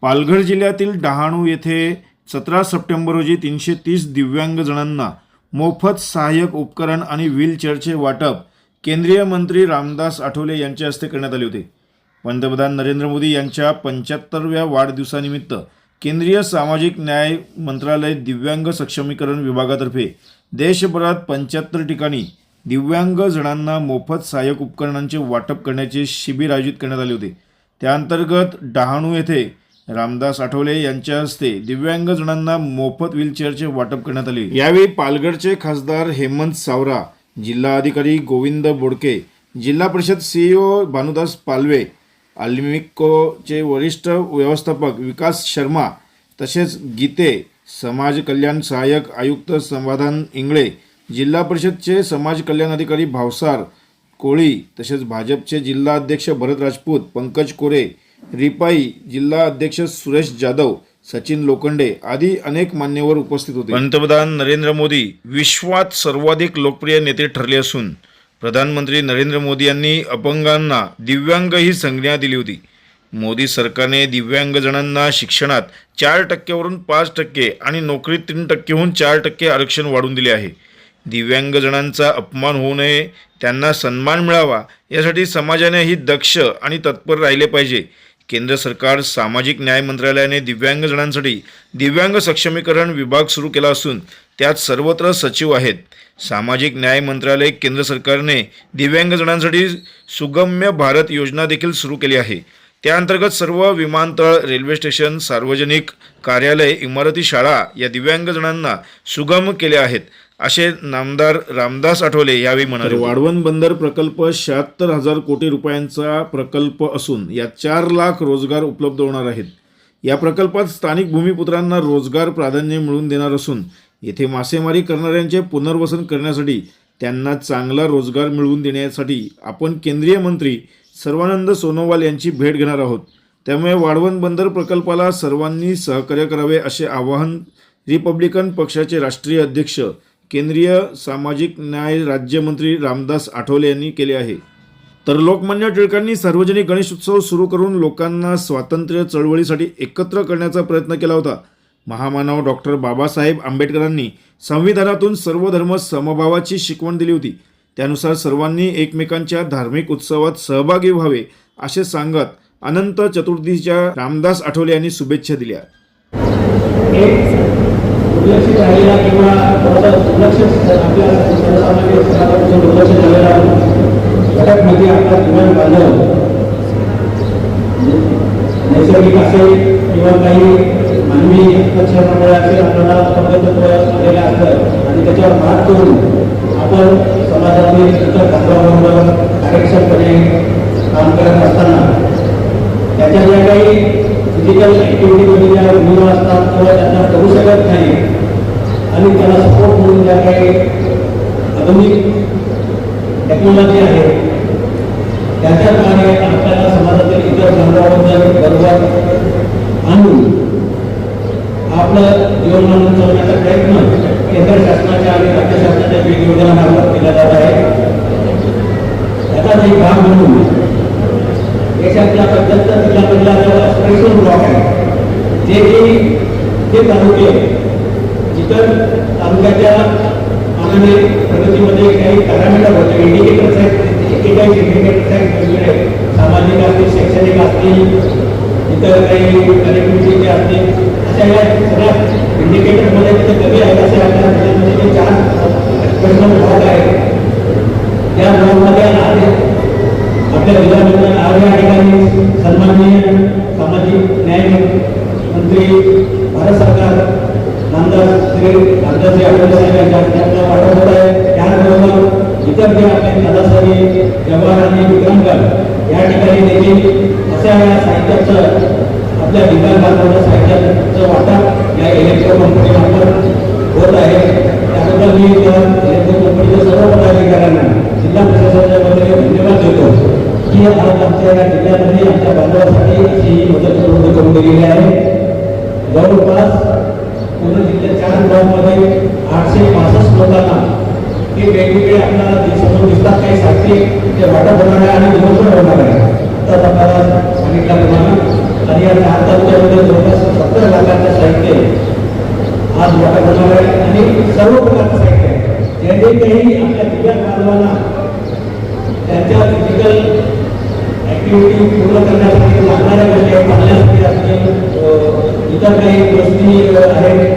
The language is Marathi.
पालघर जिल्ह्यातील डहाणू येथे सतरा सप्टेंबर रोजी तीनशे तीस दिव्यांगजणांना मोफत सहाय्यक उपकरण आणि व्हीलचेअरचे वाटप केंद्रीय मंत्री रामदास आठवले यांच्या हस्ते करण्यात आले होते. पंतप्रधान नरेंद्र मोदी यांच्या पंच्याहत्तरव्या वाढदिवसानिमित्त केंद्रीय सामाजिक न्याय मंत्रालय दिव्यांग सक्षमीकरण विभागातर्फे देशभरात पंच्याहत्तर ठिकाणी दिव्यांग जणांना मोफत सहाय्यक उपकरणांचे वाटप करण्याचे शिबिर आयोजित करण्यात आले होते. त्याअंतर्गत डहाणू येथे रामदास आठवले यांच्या हस्ते दिव्यांग जणांना मोफत व्हीलचेअरचे वाटप करण्यात आले. यावेळी पालघरचे खासदार हेमंत सावरा जिल्हा अधिकारी गोविंद बोडके जिल्हा परिषद सीईओ भानुदास पालवे अल्मिकोचे वरिष्ठ व्यवस्थापक विकास शर्मा तसेच गीते समाज कल्याण सहाय्यक आयुक्त समाधान इंगळे जिल्हा परिषदचे समाज कल्याण अधिकारी भावसार कोळी तसेच भाजपचे जिल्हा अध्यक्ष भरत राजपूत पंकज कोरे रिपाई जिल्हा अध्यक्ष सुरेश जाधव सचिन लोखंडे आदी अनेक मान्यवर उपस्थित होते. पंतप्रधान नरेंद्र मोदी विश्वात सर्वाधिक लोकप्रिय नेते ठरले असून प्रधानमंत्री नरेंद्र मोदी यांनी अपंगांना दिव्यांग ही संज्ञा दिली होती. मोदी सरकारने दिव्यांगजणांना शिक्षणात चार टक्क्यावरून पाच टक्के आणि नोकरीत तीन टक्केहून चार टक्के आरक्षण वाढून दिले आहे. दिव्यांगजणांचा अपमान होऊ नये त्यांना सन्मान मिळावा यासाठी समाजाने ही दक्ष आणि तत्पर राहिले पाहिजे. केंद्र सरकार सामाजिक न्याय मंत्रालयाने दिव्यांगजणांसाठी दिव्यांग सक्षमीकरण विभाग सुरू केला असून त्यात सर्वत्र सचिव आहेत. सामाजिक न्याय मंत्रालय केंद्र सरकारने दिव्यांगजणांसाठी सुगम्य भारत योजना देखील सुरू केली आहे. त्याअंतर्गत सर्व विमानतळ रेल्वे स्टेशन सार्वजनिक कार्यालय इमारती शाळा या दिव्यांगजणांना सुगम केले आहेत. असे नामदार रामदास आठवले यावेळी म्हणाले. वाढवण बंदर प्रकल्प शहात्तर हजार कोटी रुपयांचा प्रकल्प असून यात चार लाख रोजगार उपलब्ध होणार आहेत. या प्रकल्पात स्थानिक भूमिपुत्रांना रोजगार प्राधान्य मिळवून देणार असून येथे मासेमारी करणाऱ्यांचे पुनर्वसन करण्यासाठी त्यांना चांगला रोजगार मिळवून देण्यासाठी आपण केंद्रीय मंत्री सर्वानंद सोनोवाल यांची भेट घेणार आहोत. त्यामुळे वाढवण बंदर प्रकल्पाला सर्वांनी सहकार्य करावे असे आवाहन रिपब्लिकन पक्षाचे राष्ट्रीय अध्यक्ष केंद्रीय सामाजिक न्याय राज्यमंत्री रामदास आठवले यांनी केले आहे. तर लोकमान्य टिळकांनी सार्वजनिक गणेश उत्सव सुरू करून लोकांना स्वातंत्र्य चळवळीसाठी एकत्र करण्याचा प्रयत्न केला होता. महामानव डॉक्टर बाबासाहेब आंबेडकरांनी संविधानातून सर्व धर्म समभावाची शिकवण दिली होती. त्यानुसार सर्वांनी एकमेकांच्या धार्मिक उत्सवात सहभागी व्हावे असे सांगत अनंत चतुर्थीच्या रामदास आठवले यांनी शुभेच्छा दिल्या. दुर्लक्षित आपला जीवन बांधव नैसर्गिक असेल किंवा काही मानवी हस्तक्षेपामुळे असेल आपल्याला अपंगत्व आलेलं असतं आणि त्याच्यावर मात करून आपण समाजातील इतर घटकाबरोबर कार्यक्षमपणे काम करत असताना त्याच्या ज्या काही फिजिकल ॲक्टिव्हिटीमध्ये ज्या मुलं असतात किंवा त्यांना करू शकत नाही आधुनिक त्याला सपोर्ट म्हणून ज्या काही आधुनिक टेक्नॉलॉजी आहे त्याच्याद्वारे आपल्याला समाजातील इतर धर्माबद्दल बरोबर आणून आपलं जीवनमान चालवण्याचा प्रयत्न केंद्र शासनाच्या आणि राज्य शासनाच्या विविध योजनांमार्फत केला जात आहे त्याचाच एक भाग म्हणून देशातल्या पंच्याहत्तर जिल्ह्यामधला जो स्पेशल ब्लॉक आहे. जे की ते तालुके जिथं तालुक्याच्या मानाने प्रगतीमध्ये काही पॅरामीटर होते इंडिकेटर्स आहेत इंडिकेटर्स आहेत. सामाजिक असतील, शैक्षणिक असतील, इतर काही कनेक्टिव्हिटीचे असतील, अशा या सगळ्या इंडिकेटरमध्ये तिथे कमी आहेत असे आपल्या चार स्पेशल ब्लॉक आहेत. त्या ब्लॉकमध्ये आहे आपल्या जिल्ह्यामध्ये आज ठिकाणी सन्माननीय सामाजिक न्याय मंत्री, भारत सरकार श्री रामदासजी आठवले साहेब यांच्या वाटप होत आहे त्याचबरोबर इतर जे आपले दादासाहेब जवाहर आणि या ठिकाणी देखील अशा साहित्याचं आपल्या साहित्याचं वाटप या इलेक्ट्रो कंपनीमार्फत होत आहे त्याबद्दल मी त्या इलेक्ट्रो कंपनीच्या सर्व पदाधिकाऱ्यांना जिल्हा प्रशासनाच्या वतीने धन्यवाद देतो की आज आमच्या या जिल्ह्यामध्ये आमच्या बांधवासाठी अशी मदत उपलब्ध करून दिलेली आहे. जवळपास पूर्ण जिल्ह्यात चार ब्लॉकमध्ये आठशे पासष्ट लोकांना हे वेगवेगळे आपल्याला समोर दिसतात काही साहित्य ते वाटप होणार आहे आणि दिवसभर होणार आहे आत्ताच आपल्याला सांगितल्याप्रमाणे आणि या चार तालुक्यामध्ये जवळपास सत्तर लाखाचं साहित्य आज वाटप होणार आहे आणि सर्व प्रकारचं साहित्य आहे जे काही आपल्या दिव्यांग बांधवांना त्यांच्या फिजिकल ऍक्टिव्हिटी पूर्ण करण्यासाठी लागणाऱ्या गोष्टी आहेत चांगल्यासाठी असतील इतर काही गोष्टी आहेत